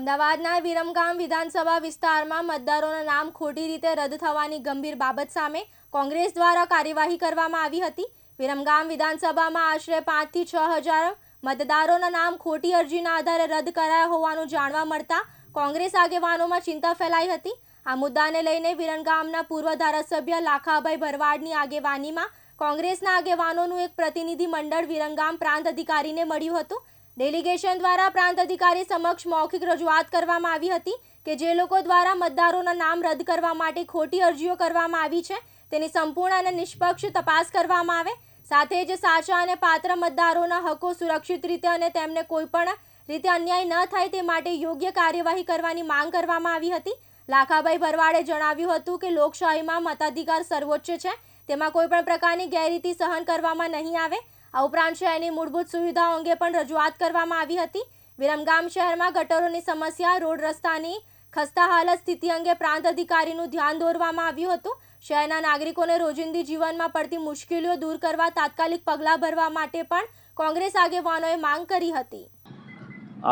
અમદાવાદના વિરમગામ વિધાનસભા વિસ્તારમાં મતદારોના નામ ખોટી રીતે રદ થવાની ગંભીર બાબત સામે કોંગ્રેસ દ્વારા કાર્યવાહી કરવામાં આવી હતી. વિરમગામ વિધાનસભામાં આશરે પાંચથી છ હજાર મતદારોના નામ ખોટી અરજીના આધારે રદ કરાયા હોવાનું જાણવા મળતા કોંગ્રેસ આગેવાનોમાં ચિંતા ફેલાઈ હતી. આ મુદ્દાને લઈને વિરમગામના પૂર્વ ધારાસભ્ય લાખાભાઈ ભરવાડની આગેવાનીમાં કોંગ્રેસના આગેવાનોનું એક પ્રતિનિધિ મંડળ વિરમગામ પ્રાંત અધિકારીને મળ્યું હતું. ડેલિગેશન દ્વારા પ્રાંત અધિકારી સમક્ષ મૌખિક રજૂઆત કરવામાં આવી હતી કે જે લોકો દ્વારા મતદારોના નામ રદ કરવા માટે ખોટી અરજીઓ કરવામાં આવી છે, તેની સંપૂર્ણ અને નિષ્પક્ષ તપાસ કરવામાં આવે. સાથે જ સાચા અને પાત્ર મતદારોના હકો સુરક્ષિત રીતે અને તેમને કોઈપણ રીતે અન્યાય ન થાય તે માટે યોગ્ય કાર્યવાહી કરવાની માંગ કરવામાં આવી હતી. લાખાભાઈ ભરવાડે જણાવ્યું હતું કે લોકશાહીમાં મતાધિકાર સર્વોચ્ચ છે, તેમાં કોઈપણ પ્રકારની ગેરરીતિ સહન કરવામાં નહીં આવે. આ ઉપરાંત શહેરની મૂળભૂત સુવિધાઓ અંગે પણ રજૂઆત કરવામાં આવી હતી. વિરમગામ શહેરમાં ગટરોની સમસ્યા, રોડ રસ્તાની ખસ્તા હાલત સ્થિતિ અંગે પ્રાંત અધિકારીનું ધ્યાન દોરવામાં આવ્યું હતું. શહેરના નાગરિકોને રોજિંદી જીવનમાં પડતી મુશ્કેલીઓ દૂર કરવા તાત્કાલિક પગલાં ભરવા માટે પણ કોંગ્રેસ આગેવાનોએ માંગ કરી હતી.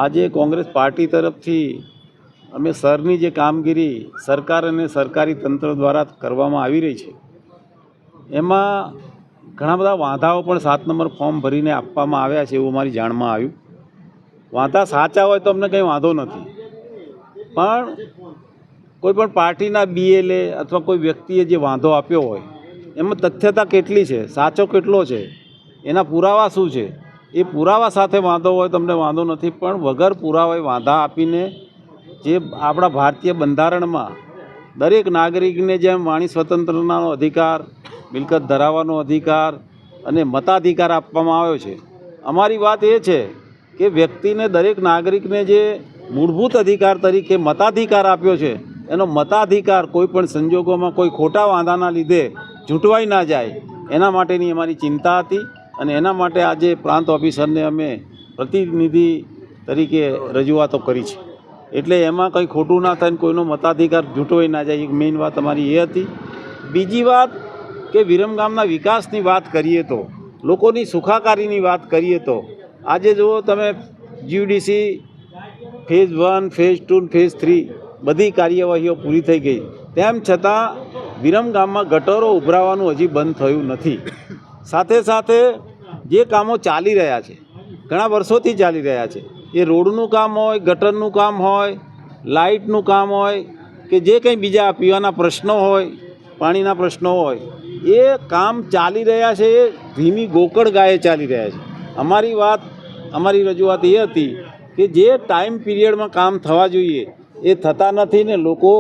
આજે કોંગ્રેસ પાર્ટી તરફથી અમે સરની જે કામગીરી સરકાર અને સરકારી તંત્ર દ્વારા કરવામાં આવી રહી છે. એમાં ઘણા બધા વાંધાઓ પણ સાત નંબર ફોર્મ ભરીને આપવામાં આવ્યા છે એવું મારી જાણમાં આવ્યું. વાંધા સાચા હોય તો અમને કંઈ વાંધો નથી. પણ કોઈ પણ પાર્ટીના બીએલએ અથવા કોઈ વ્યક્તિએ જે વાંધો આપ્યો હોય, એમાં તથ્યતા કેટલી છે, સાચો કેટલો છે, એના પુરાવા શું છે, એ પુરાવા સાથે વાંધો હોય તમને વાંધો નથી, પણ વગર પુરાવાએ વાંધા આપીને જે આપણા ભારતીય બંધારણમાં દરેક નાગરિકને જેમ વાણી સ્વતંત્રતાનો અધિકાર મિલકત ધરાવવાનો અધિકાર અને મતાધિકાર આપવામાં આવ્યો છે. અમારી વાત એ છે કે વ્યક્તિને દરેક નાગરિકને જે મૂળભૂત અધિકાર તરીકે મતાધિકાર આપ્યો છે, એનો મતાધિકાર કોઈ પણ સંજોગોમાં કોઈ ખોટા વાંધાના લીધે ચૂંટવાઈ ના જાય, એના માટેની અમારી ચિંતા હતી અને એના માટે આજે પ્રાંત ઓફિસરને અમે પ્રતિનિધિ તરીકે રજૂઆતો કરી છે. એટલે એમાં કંઈ ખોટું ના થાય કોઈનો મતાધિકાર જૂટવાઈ ના જાય, એક મેઇન વાત અમારી એ હતી. બીજી વાત કે વિરમગામના વિકાસની વાત કરીએ તો, લોકોની સુખાકારીની વાત કરીએ તો, આજે જુઓ તમે GUDC phase one phase two phase three બધી કાર્યવાહીઓ પૂરી થઈ ગઈ. તેમ છતાં વિરમગામમાં ગટરો ઉભરાવાનું હજી બંધ થયું નથી. સાથે સાથે જે કામો ચાલી રહ્યા છે, ઘણા વર્ષોથી ચાલી રહ્યા છે, એ રોડનું કામ હોય, ગટરનું કામ હોય, લાઇટનું કામ હોય, કે જે કંઈ બીજા પીવાના પ્રશ્નો હોય, પાણીના પ્રશ્નો હોય એ કામ ચાલી રહ્યા છે, એ ધીમી ગોકળ ગાયે ચાલી રહ્યા છે. અમારી વાત, અમારી રજૂઆત એ હતી કે જે ટાઈમ પીરિયડમાં કામ થવા જોઈએ, એ થતા નથી ને લોકો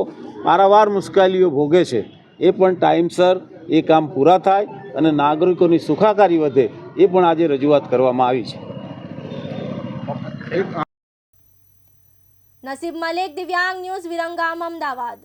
પારાવાર મુશ્કેલીઓ ભોગે છે. એ પણ ટાઈમસર એ કામ પૂરા થાય અને નાગરિકોની સુખાકારી વધે, એ પણ આજે રજૂઆત કરવામાં આવી છે. નસીબ મલેક, દિવ્યાંગ ન્યૂઝ, વિરંગામ, અમદાવાદ.